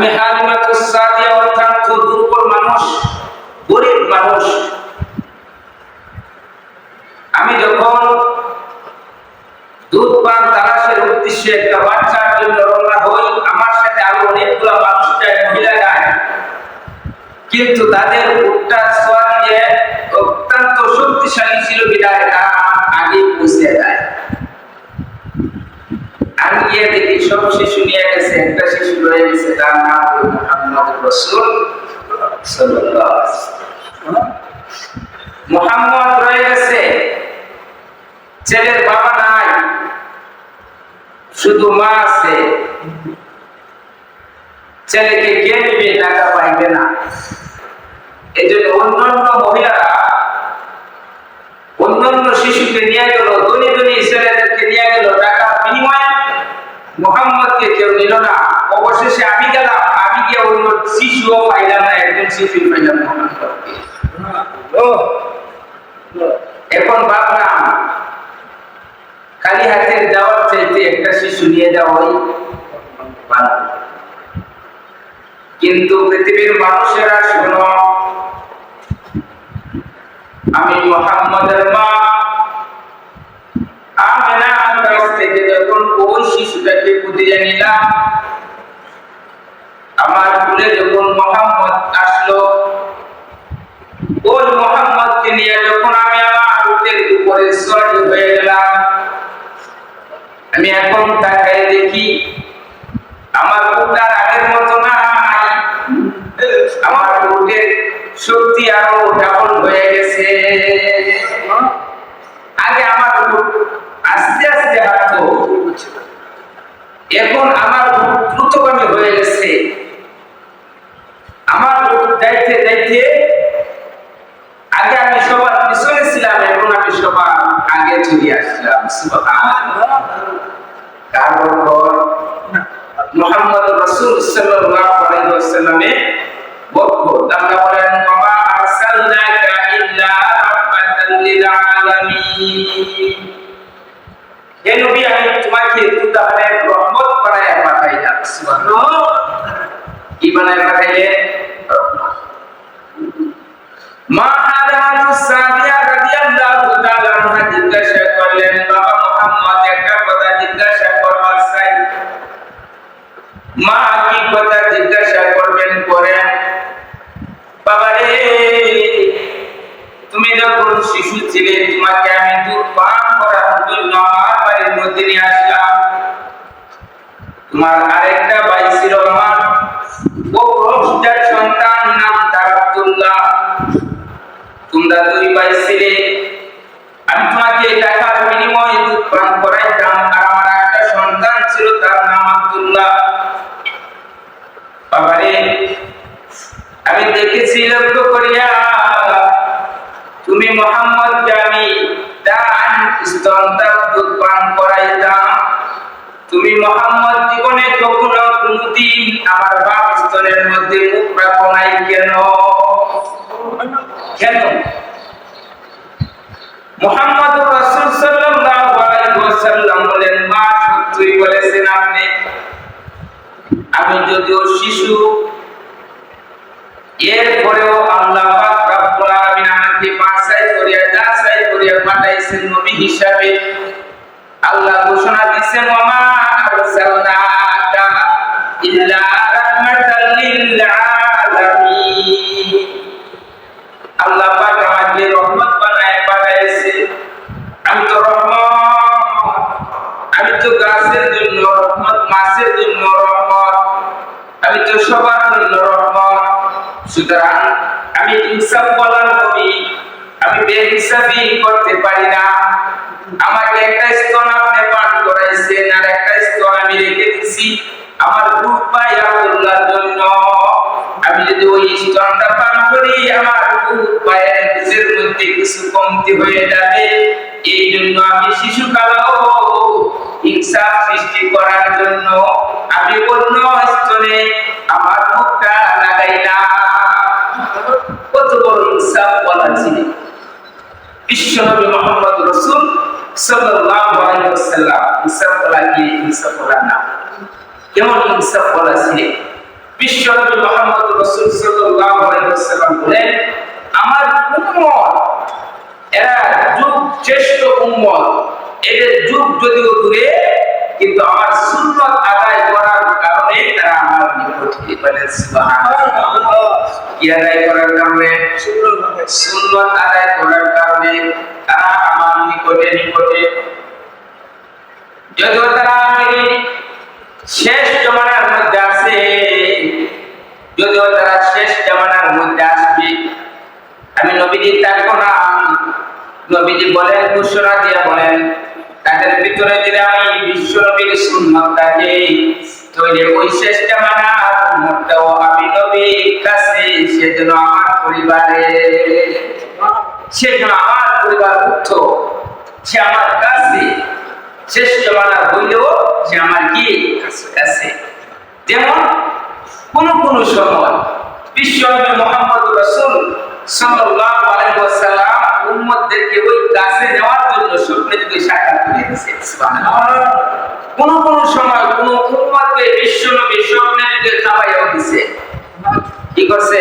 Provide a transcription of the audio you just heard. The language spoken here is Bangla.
আমি দুর্বল মানুষ, গরিব মানুষ। আমি যখন দুধ পান তালাশের উদ্দেশ্যে একটা বাচ্চার জন্য রওনা হই, আমার সাথে আরও অনেকগুলো মানুষ যায় মহিলা যায়। কিন্তু তাদের উটটা সোয়াল যে অত্যন্ত শক্তিশালী ছিল বিদায় আমার আগে পৌঁছে যায় আমি গিয়ে দেখি সব শিশু নিয়ে গেছে, একটা রয়ে গেছে তার নাম মোহাম্মদ রসুল মোহাম্মদ রয়ে গেছে ছেলের বাবা নাই শুধু মা আছে ছেলেকে কে নিবে টাকা পাইবে না এই অন্যান্য মহিলারা অন্যান্য শিশুকে নিয়ে গেল ধনী ধনী ছেলেদেরকে নিয়ে গেল টাকার বিনিময়ে মোহাম্মদকে কেউ নিল না অবশেষে আমি গেলাম আমি গিয়ে অন্য শিশুও পাইলাম না একজন শিশু পাইলাম এখন ভাবলাম খালি হাতের যাওয়ার চাইতে একটা শিশু নিয়ে যাওয়াই ভালো। কিন্তু পৃথিবীর মানুষেরা শোনো, আমি মোহাম্মদের মা। ওই মোহাম্মদকে নিয়ে যখন আমি আমার উটের উপরে সরি হয়ে গেলাম, আমি এখন তাকাই দেখি আমার উটার আগের মতো আমার উটের শক্তি আরও ডাবল হয়ে গেছে। আগে আমার আস্তে আস্তে হাঁটতো। এখন আমার দ্রুতগামী হয়ে গেছে। আমার আগে আমি সবার পিছনে ছিলাম এখন আমি সবার আগে চলে আসলাম সুবহানাল্লাহ কারণ মুহাম্মদ রাসূল সাল্লাল্লাহু আলাইহি ওয়াসাল্লামে বরকত আল্লাহ বলেন ওয়া আরসালনাকা ইল্লা রাহমাতাল লিল আলামিন। হে নবী, আমি তোমাকে দুটানের রহমত বানায় পাঠাইলাম সুবহানাল্লাহ। কি বানায় মা শিশু ছিলে, তোমাকে আমি দুধ পান করার জন্য আমার বাড়ির মধ্যে নিয়ে আসলাম। তোমার আরেকটা ভাই ছিল আমার রোজদার সন্তান, নাম তার তোমরা দুই ভাই ছিলে। আমি তোমাকে টাকার বিনিময়ে দুধ পান করাইতাম, আর আমার একটা সন্তান ছিল, তার নাম আব্দুল্লাহ। বাবারে, আমি দেখেছি লক্ষ্য করিয়া দান করাইতাম তুমি মোহাম্মদ জীবনে আমার বাপ স্তনের মধ্যে মুখ রাখো নাই কেন? কেন? মোহাম্মদ বলেন, মা বলেছেন আপনি। আমি যদিও শিশু, এরপরেও আল্লাহ পাঠাইছেন নবী হিসাবে আল্লাহ ঘোষণা দিয়েছেন ওমা আরসালনাকা ইল্লা রাহমাতাল লিল আলামিন আল্লাহ পাক আমাকে রহমত বানায় পাঠাইছে আমি তো রহমত, আমি তো গাছের জন্য রহমত, মাছের জন্য রহমত, আমি তো সবার জন্য রহমত। সুতরাং আমি ইনসাফ বলার নবী আমি করতে পারি না। আমাকে একটা স্তন আপনি পান করাইছেন, আর একটা স্তন আমি রেখে দিছি আমার গ্রুপ ভাই আব্দুল্লাহর জন্য। আমি যদি ওই স্তনটা পান করি, আমার গ্রুপ ভাইয়ের দুধের মধ্যে কিছু কমতি হয়ে যাবে। এই জন্য আমি শিশুকালেও ইনসাফ সৃষ্টি করার জন্য আমি অন্য বিশ্বনবী মোহাম্মদ রসুল সাল্লাল্লাহু আলাইহি ওয়াসাল্লাম ইনসাফ বলা কি ইনসাফ বলা না। কেমন ইনসাফ বলা ছিলেন বিশ্ব বিশ্বনবী মুহাম্মদ রাসূল সাল্লাল্লাহু আলাইহি ওয়াসাল্লাম বলেন, আমার উম্মত এরা যুগ শ্রেষ্ঠ উম্মত, এদের যুগ যদিও দূরে, কিন্তু আমার সুন্নত আদায় করার কারণে তারা আমার নিকটে বলে সুবহানাল্লাহ। কি আদায় করার কারণে? সুন্নত আদায় করার তারা তারা আমি নবীজি থাকব না নবীজি বলেন, ঘোষণা দিয়ে বলেন, তাদের ভিতরে যদি আমি বিশ্ব নবীর সুন্নতটাকে তৈরি, ওই শেষ উম্মতটাও আমি নবীর কাছে সেজন্য আমার পরিবারে সেজন্য আমার পরিবার উঠত সে আমার কাছে শেষ জমানা হইলেও সে আমার কি? কাছে যেমন কোন কোন সময় বিশ্বনবী মোহাম্মদ রাসূল সাল্লাল্লাহু আলাইহি ওয়াসাল্লাম উম্মতদেরকে ওই কাছে যাওয়ার জন্য স্বপ্নে যুগে সাক্ষাৎ করে দিয়েছে, সুবহানাল্লাহ। কোন কোন সময় কোন উম্মতকে বিশ্বনবী স্বপ্নে যুগে খাওয়াইও দিছে। কি করছে?